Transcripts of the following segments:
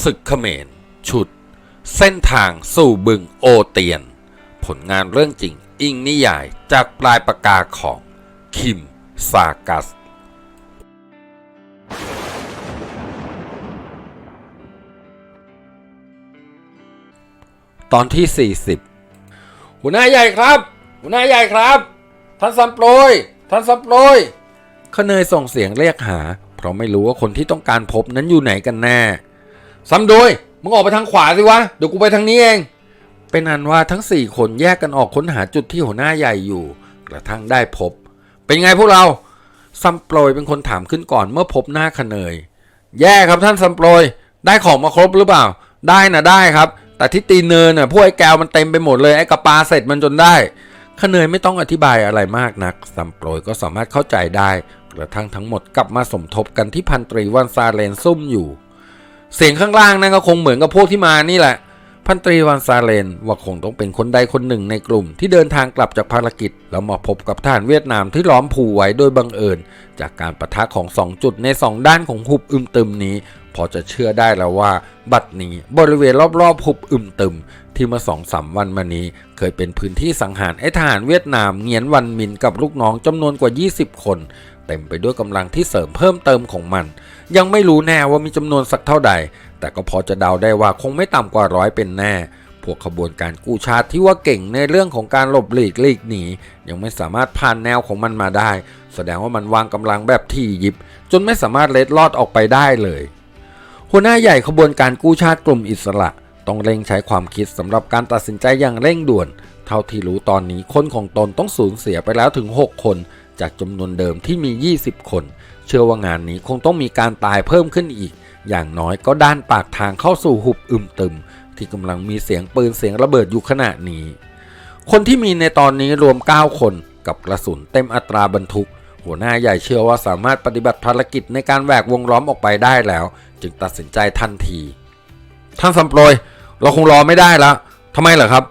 ศึกเขมร ชุด เส้นทางสู่บึงโอเตียน ผลงานเรื่องจริงอิงนิยายจากปลายปากกาของ คิม ซากัส ตอนที่ 40 หัวหน้าใหญ่ครับ หัวหน้าใหญ่ครับ ท่านสัมโปรย ท่านสัมโปรยขเนยส่งเสียงเรียกหา เพราะไม่รู้ว่าคนที่ต้องการพบนั้นอยู่ไหนกันแน่ ซัมโดยมึงออกไปทางขวาสิวะ เดี๋ยวกูไปทางนี้เอง เป็นอันว่าทั้ง4คนแยกกันออกค้นหาจุดที่หัวหน้าใหญ่อยู่ กระทั่งได้พบ เป็นไงพวกเราซัมโปรยเป็นคนถามขึ้นก่อนเมื่อพบหน้าขเนย แย่ครับท่านซัมโปรย ได้ของมาครบหรือเปล่า ได้นะได้ครับ แต่ที่ตีนเนินน่ะพวกไอ้แก้วมันเต็มไปหมดเลยไอ้กระปาเสร็จมันจนได้ขเนยไม่ต้องอธิบายอะไรมากนักซัมโปรยก็สามารถเข้าใจได้ กระทั่งทั้งหมดกลับมาสมทบกันที่พันตรีวันซาเลนซุ่มอยู่ เสียงข้างล่างนั่นก็คงเหมือนกับพวกที่มานี่แหละ พันตรีวันซาเลนว่าคงต้องเป็นคนใดคนหนึ่งในกลุ่ม ที่เดินทางกลับจากภารกิจ แล้วมาพบกับทหารเวียดนามที่ล้อมผูไว้โดยบังเอิญ จากการประทะของสองจุดในสองด้านของหุบอึมตึมนี้ พอจะเชื่อได้แล้วว่า บัดนี้บริเวณรอบๆหุบอึมตึม ที่มื่อสองสามวันมานี้ เคยเป็นพื้นที่สังหารไอ้ทหารเวียดนามเงียนวันมินกับลูกน้องจำนวนกว่า 20 คน ต็มไปด้วยกำลังที่เสริมเพิ่มเติมของมัน ยังไม่รู้แน่ว่ามีจำนวนสักเท่าใด แต่ก็พอจะเดาได้ว่าคงไม่ต่ำกว่าร้อยเป็นแน่พวกขบวนการกู้ชาติที่ว่าเก่งในเรื่องของการหลบหลีกหลีกหนียังไม่สามารถผ่านแนวของมันมาได้ แสดงว่ามันวางกำลังแบบที่ยิบ จนไม่สามารถเล็ดลอดออกไปได้เลยหัวหน้าใหญ่ขบวนการกู้ชาติกลุ่มอิสระ ต้องเร่งใช้ความคิดสำหรับการตัดสินใจอย่างเร่งด่วน เท่าที่รู้ตอนนี้คนของตนต้องสูญเสียไปแล้วถึง 6 คน จากจำนวนเดิมที่มี 20 คน เชื่อว่างานนี้คงต้องมีการตายเพิ่มขึ้นอีก อย่างน้อยก็ด้านปากทางเข้าสู่หุบอึมตึม ที่กำลังมีเสียงปืนเสียงระเบิดอยู่ขณะนี้ คนที่มีในตอนนี้รวม 9 คน กับกระสุนเต็มอัตราบรรทุก หัวหน้าใหญ่เชื่อว่าสามารถปฏิบัติภารกิจในการแหวกวงล้อมออกไปได้แล้ว จึงตัดสินใจทันที ท่านสัมปรยเราคงรอไม่ได้แล้วทำไมเหรอครับ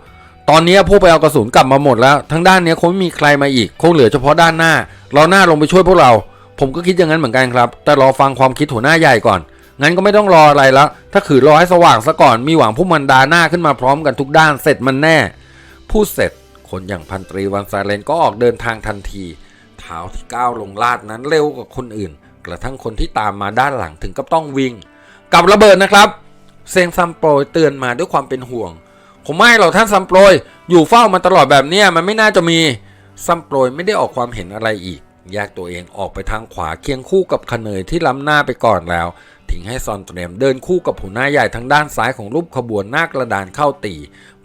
ตอนนี้พวกไปเอากระสุนกลับมาหมดแล้ว ทั้งด้านนี้คงไม่มีใครมาอีก คงเหลือเฉพาะด้านหน้า เราหน้าลงไปช่วยพวกเรา ผมก็คิดอย่างนั้นเหมือนกันครับ แต่รอฟังความคิดหัวหน้าใหญ่ก่อน งั้นก็ไม่ต้องรออะไรแล้ว ถ้าขืนรอให้สว่างซะก่อน มีหวังพวกมันดาหน้าขึ้นมาพร้อมกันทุกด้าน เสร็จมันแน่ พูดเสร็จ คนอย่างพันตรีวันซาเลนก็ออกเดินทางทันที เท้าที่ก้าวลงลาดนั้นเร็วกว่าคนอื่น กระทั่งคนที่ตามมาด้านหลังถึงกับต้องวิ่ง กับระเบิดนะครับ เซงซัมโปรยเตือนมาด้วยความเป็นห่วง ผมไม่หรอกท่านซัมโปรยอยู่เฝ้ามาตลอดแบบเนี้ยมันไม่น่าจะมีซัมโปรยไม่ได้ออกความเห็นอะไรอีกแยกตัวเองออกไปทางขวาเคียงคู่กับขเนยที่ล้ำหน้าไปก่อนแล้ว ทิ้งให้ซอนเตรียมเดินคู่กับหัวหน้าใหญ่ทางด้านซ้ายของรูปขบวนหน้ากระดานเข้าตี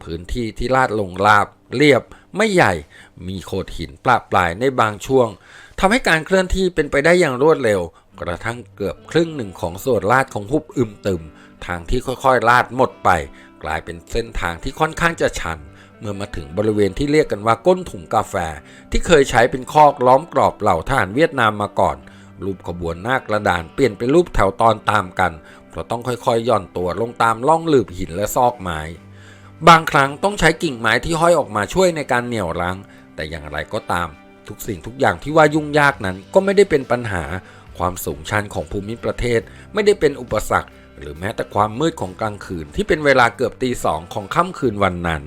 พื้นที่ที่ลาดลงราบ เรียบ ไม่ใหญ่ มีโขดหินปลาปลายในบางช่วงทำให้การเคลื่อนที่เป็นไปได้อย่างรวดเร็ว กระทั่งเกือบครึ่งหนึ่งของส่วนลาดของหุบอึมตึม ทางที่ค่อยๆ ลาดหมดไป ลายเป็นเส้นทางที่ค่อนข้างจะชัน เมื่อมาถึงบริเวณที่เรียกกันว่าก้นถุงกาแฟ ที่เคยใช้เป็นคอกล้อมกรอบเหล่าทหารเวียดนามมาก่อน รูปขบวนหน้ากระดานเปลี่ยนเป็นรูปแถวตอนตามกันเพราะต้องค่อยๆย่อนตัวลงตามล่องหลืบหินและซอกไม้บางครั้งต้องใช้กิ่งไม้ที่ห้อยออกมาช่วยในการเหนี่ยวรั้ง แต่อย่างไรก็ตาม ทุกสิ่งทุกอย่างที่ว่ายุ่งยากนั้นก็ไม่ได้เป็นปัญหา ความสูงชันของภูมิประเทศไม่ได้เป็นอุปสรรค หรือแม้แต่ความมืดของกลางคืนที่เป็นเวลาเกือบตีสองของค่ำคืนวันนั้น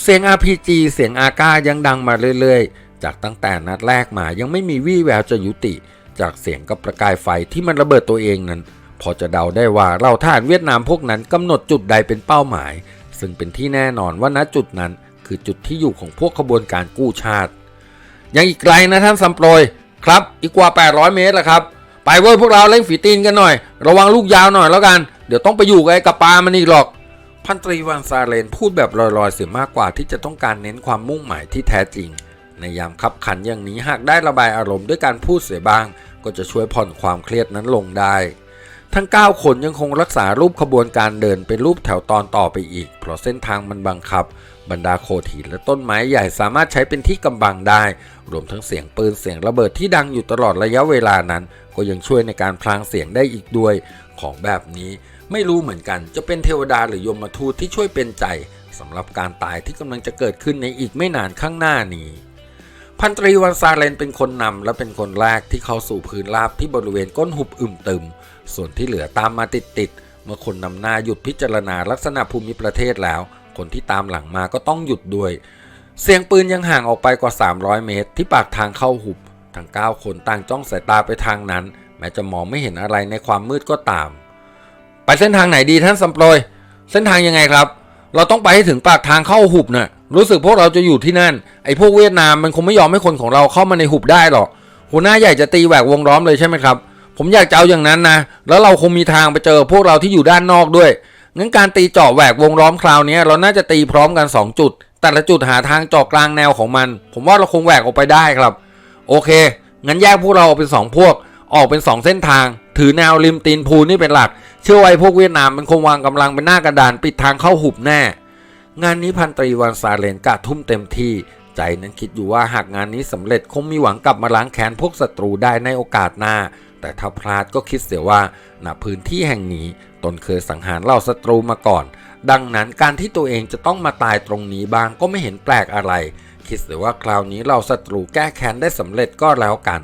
เสียง RPG เสียงอาก้ายังดังมาเรื่อยๆ จากตั้งแต่นัดแรกมายังไม่มีวี่แววจะยุติ จากเสียงกับประกายไฟที่มันระเบิดตัวเองนั้น พอจะเดาได้ว่าเราทหารเวียดนามพวกนั้นกำหนดจุดใดเป็นเป้าหมาย ซึ่งเป็นที่แน่นอนว่าณจุดนั้นคือจุดที่อยู่ของพวกขบวนการกู้ชาติ ยังอีกไกลนะท่านซัมปรย ครับอีกกว่า 800 เมตรละครับไปเว้ยพวกเราเร่งฝีตีนกันหน่อย ระวังลูกยาวหน่อยแล้วกัน เดี๋ยวต้องไปอยู่กับไอ้กระปามันอีกหรอก พันตรีวันซาเลนพูดแบบลอยๆเสียมากกว่าที่จะต้องการเน้นความมุ่งหมายที่แท้จริง ในยามคับขันอย่างนี้หากได้ระบายอารมณ์ด้วยการพูดเสียบ้าง ก็จะช่วยผ่อนความเครียดนั้นลงได้ ทั้ง 9 คนยังคงรักษารูปขบวนการเดินเป็นรูปแถวตอนต่อไปอีก เพราะเส้นทางมันบังคับ บรรดาโขดหินและต้นไม้ใหญ่สามารถใช้เป็นที่กำบังได้ รวมทั้งเสียงปืนเสียงระเบิดที่ดังอยู่ตลอดระยะเวลานั้น ก็ยังช่วยในการพลางเสียงได้อีกด้วย ของแบบนี้ไม่รู้เหมือนกัน จะเป็นเทวดาหรือยมทูตที่ช่วยเป็นใจสำหรับการตายที่กำลังจะเกิดขึ้นในอีกไม่นานข้างหน้านี้พันตรีวันซาเลนเป็นคนนำและเป็นคนแรกที่เข้าสู่พื้นราบที่บริเวณก้นหุบอึมตึม ส่วนที่เหลือตามมาติดๆเมื่อคนนำหน้าหยุดพิจารณาลักษณะภูมิประเทศแล้ว คนที่ตามหลังมาก็ต้องหยุดด้วย เสียงปืนยังห่างออกไปกว่า 300 เมตร ที่ปากทางเข้าหุบ ทั้ง 9 คนต่างจ้องสายตาไปทางนั้น แม้จะมองไม่เห็นอะไรในความมืดก็ตาม ไปเส้นทางไหนดีท่านสำโปรยเส้นทางยังไงครับ เราต้องไปให้ถึงปากทางเข้าหุบน่ะรู้สึกพวกเราจะอยู่ที่นั่น ไอ้พวกเวียดนามมันคงไม่ยอมให้คนของเราเข้ามาในหุบได้หรอกหัวหน้าใหญ่จะตีแหวกวงล้อมเลยใช่ไหมครับ ผมอยากจะเอาอย่างนั้นนะ แล้วเราคงมีทางไปเจอพวกเราที่อยู่ด้านนอกด้วย งั้นการตีเจาะแหวกวงล้อมคราวนี้เราน่าจะตีพร้อมกัน 2 จุด แต่ละจุดหาทางเจาะกลางแนวของมัน ผมว่าเราคงแหวกออกไปได้ครับ โอเค งั้นแยกพวกเราออกเป็น 2 พวก ออกเป็น 2 เส้นทาง ถือแนวริมตีนพูนี่เป็นหลัก เชื่อไว้พวกเวียดนามมันคงวางกำลังเป็นหน้ากระดานปิดทางเข้าหุบแน่ งานนี้พันตรีวันซาเลนกะทุ่มเต็มที่ ใจนั้นคิดอยู่ว่าหากงานนี้สำเร็จคงมีหวังกลับมาล้างแค้นพวกศัตรูได้ในโอกาสหน้า แต่ถ้าพลาดก็คิดเสียว่าณพื้นที่แห่งนี้ตนเคยสังหารเหล่าศัตรูมาก่อน ดังนั้นการที่ตัวเองจะต้องมาตายตรงนี้บ้างก็ไม่เห็นแปลกอะไร คิดเสียว่าคราวนี้เหล่าศัตรูแก้แค้นได้สำเร็จก็แล้วกัน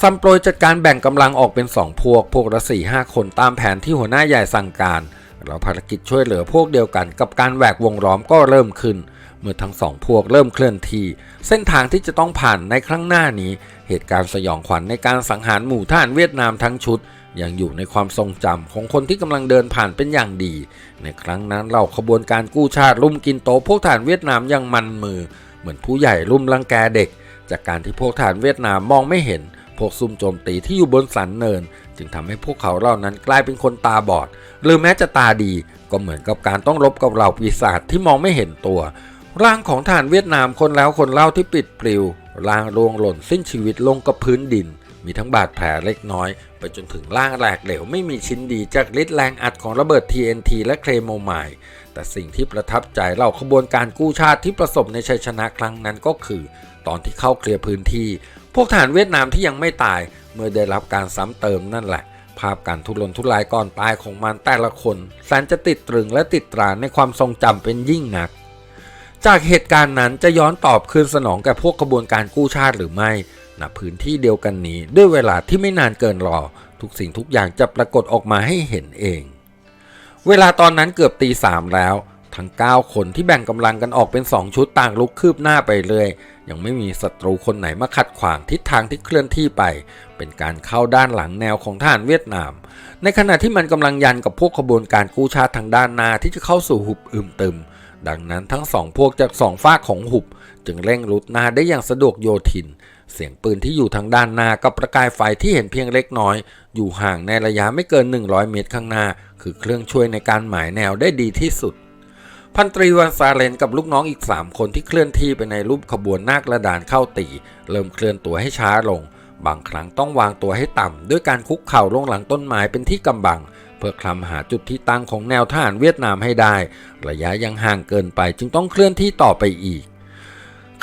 ซัมโปรยจัดการแบ่งกำลังออกเป็นสองพวก พวกละสี่ห้าคนตามแผนที่หัวหน้าใหญ่สั่งการ แล้วภารกิจช่วยเหลือพวกเดียวกันกับการแหวกวงล้อมก็เริ่มขึ้น เมื่อทั้งสองพวกเริ่มเคลื่อนที่ เส้นทางที่จะต้องผ่านในครั้งหน้านี้ เหตุการณ์สยองขวัญในการสังหารหมู่ทหารเวียดนามทั้งชุด ยังอยู่ในความทรงจำของคนที่กำลังเดินผ่านเป็นอย่างดี ในครั้งนั้นเหล่าขบวนการกู้ชาติลุ่มกินโตะพวกทหารเวียดนามอยังมันมือ เหมือนผู้ใหญ่ลุ่มรังแกเด็ก จากการที่พวกทหารเวียดนามมองไม่เห็นพวกซุ่มโจมตีที่อยู่บนสันเนิน จึงทำให้พวกเขาเหล่านั้นกลายเป็นคนตาบอด หรือแม้จะตาดี ก็เหมือนกับการต้องรบกับเหล่าปีศาจที่มองไม่เห็นตัว ร่างของทหารเวียดนามคนแล้วคนเล่าที่ปิดปลิวร่างร่วงหล่นสิ้นชีวิตลงกับพื้นดิน มีทั้งบาดแผลเล็กน้อย ไปจนถึงร่างแหลกเหลวไม่มีชิ้นดีจากฤทธิ์แรงอัดของระเบิด TNT และเคลโมไมล์แต่สิ่งที่ประทับใจเล่าขบวนการกู้ชาติที่ประสบในชัยชนะครั้งนั้นก็คือ ตอนที่เข้าเคลียร์พื้นที่ พวกทหารเวียดนามที่ยังไม่ตาย เมื่อได้รับการซ้ำเติมนั่นแหละ ภาพการทุรนทุรายก่อนตายของมันแต่ละคนแสนจะติดตรึงและติดตราในความทรงจำเป็นยิ่งนัก จากเหตุการณ์นั้นจะย้อนตอบคืนสนองแก่พวกกระบวนการกู้ชาติหรือไม่ณพื้นที่เดียวกันนี้ด้วยเวลาที่ไม่นานเกินรอ ทุกสิ่งทุกอย่างจะปรากฏออกมาให้เห็นเอง เวลาตอนนั้นเกือบตีสามแล้ว ทั้ง 9 คนที่แบ่งกำลังกันออกเป็น2ชุดต่างลุกคืบหน้าไปเรื่อยยังไม่มีศัตรูคนไหนมาขัดขวางทิศทางที่เคลื่อนที่ไป เป็นการเข้าด้านหลังแนวของทหารเวียดนาม ในขณะที่มันกำลังยันกับพวกขบวนการกู้ชาติทางด้านหน้าที่จะเข้าสู่หุบอึมตึม ดังนั้นทั้งสองพวกจากสองฝากของหุบ จึงเร่งรุดหน้าได้อย่างสะดวกโยทิน เสียงปืนที่อยู่ทางด้านหน้ากับประกายไฟที่เห็นเพียงเล็กน้อย อยู่ห่างในระยะไม่เกิน 100 เมตรข้างหน้า คือเครื่องช่วยในการหมายแนวได้ดีที่สุด พันตรีวันซาเลนกับลูกน้องอีก 3 คนที่เคลื่อนที่ไปในรูปขบวนนากระดานเข้าตี เริ่มเคลื่อนตัวให้ช้าลง บางครั้งต้องวางตัวให้ต่ำด้วยการคุกเข่าลงหลังต้นไม้เป็นที่กำบัง พื่อคลำหาจุดที่ตั้งของแนวทหารเวียดนามให้ได้ ระยะยังห่างเกินไปจึงต้องเคลื่อนที่ต่อไปอีก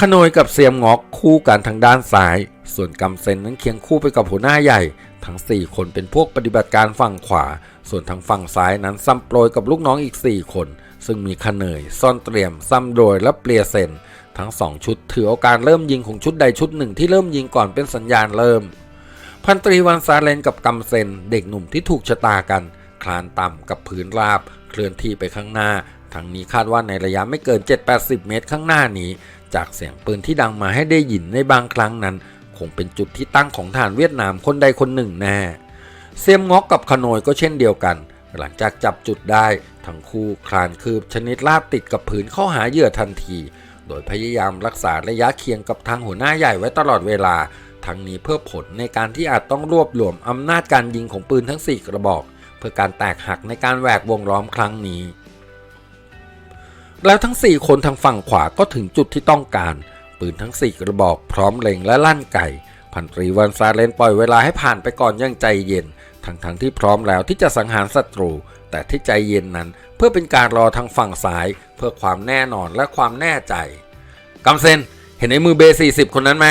ขนยกับเซียมงอกคู่กันทางด้านซ้าย ส่วนกำเซนนั้นเคียงคู่ไปกับหัวหน้าใหญ่ ทั้ง 4 คนเป็นพวกปฏิบัติการฝั่งขวา ส่วนทางฝั่งซ้ายนั้นซัมโปรยกับลูกน้องอีก 4 คน ซึ่งมีขเนยซ่อนเตรียมซัมโดยและเปลียเซนทั้ง2ชุดถือโอกาสเริ่มยิงของชุดใดชุดหนึ่งที่เริ่มยิงก่อนเป็นสัญญาณเริ่ม พันตรีวันซาเลนกับกำเซนเด็กหนุ่มที่ถูกชะตากัน คลานต่ำกับพื้นราบ เคลื่อนที่ไปข้างหน้าทั้งนี้คาดว่าในระยะไม่เกิน 7-80 เมตรข้างหน้านี้ จากเสียงปืนที่ดังมาให้ได้ยินในบางครั้งนั้น คงเป็นจุดที่ตั้งของฐานเวียดนามคนใดคนหนึ่งแน่เซียมงอกกับขโนยก็เช่นเดียวกัน หลังจากจับจุดได้ ทั้งคู่คลานคืบชนิดลาบติดกับพื้นเข้าหาเหยื่อทันที โดยพยายามรักษาระยะเคียงกับทางหัวหน้าใหญ่ไว้ตลอดเวลา ทั้งนี้เพื่อผลในการที่อาจต้องรวบรวมอำนาจการยิงของปืนทั้ง 4 กระบอก เพื่อการแตกหักในการแหวกวงล้อมครั้งนี้ แล้วทั้ง 4 คนทางฝั่งขวาก็ถึงจุดที่ต้องการ ปืนทั้ง 4 กระบอกพร้อมเล็งและลั่นไก่ พันตรีวันซาเลนปล่อยเวลาให้ผ่านไปก่อนอยังใจเย็น ทั้งๆที่พร้อมแล้วที่จะสังหารศัตรู แต่ที่ใจเย็นนั้นเพื่อเป็นการรอทางฝั่งซ้าย เพื่อความแน่นอนและความแน่ใจกำเซนเห็นไอ้มือเบสี่สิบคนนั้นไหม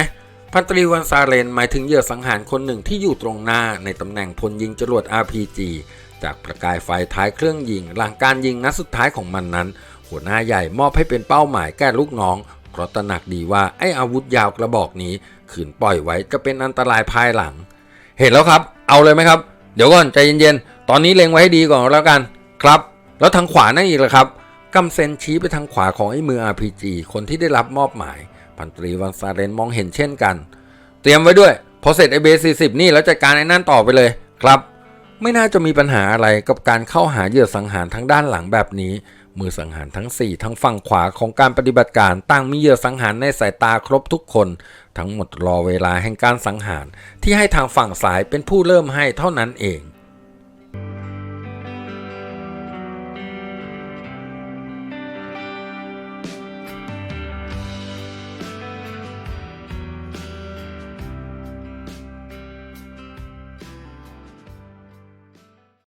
พันตรีวันซาเลนหมายถึงเหยื่อสังหารคนหนึ่งที่อยู่ตรงหน้าในตำแหน่งพลยิงจรวด RPG จากประกายไฟท้ายเครื่องยิง หลังการยิงนัดสุดท้ายของมันนั้น หัวหน้าใหญ่มอบให้เป็นเป้าหมายแก่ลูกน้อง เพราะตระหนักดีว่าไอ้อาวุธยาวกระบอกนี้ขืนปล่อยไว้จะเป็นอันตรายภายหลัง เห็นแล้วครับ เอาเลยไหมครับ เดี๋ยวก่อนใจเย็นๆ ตอนนี้เล็งไว้ให้ดีก่อนแล้วกัน ครับ แล้วทางขวานั่นอีกเหรอครับกำเซนชี้ไปทางขวาของไอ้มือ RPG คนที่ได้รับมอบหมาย พันตรีวันซาเรนมองเห็นเช่นกัน เตรียมไว้ด้วย พอเสร็จไอเบส40นี่แล้วจัดการไอ้นั่นต่อไปเลยครับ ไม่น่าจะมีปัญหาอะไรกับการเข้าหาเหยื่อสังหารทั้งด้านหลังแบบนี้ มือสังหารทั้ง 4 ทั้งฝั่งขวาของการปฏิบัติการต่างมีเหยื่อสังหารในสายตาครบทุกคน ทั้งหมดรอเวลาแห่งการสังหาร ที่ให้ทางฝั่งซ้ายเป็นผู้เริ่มให้เท่านั้นเอง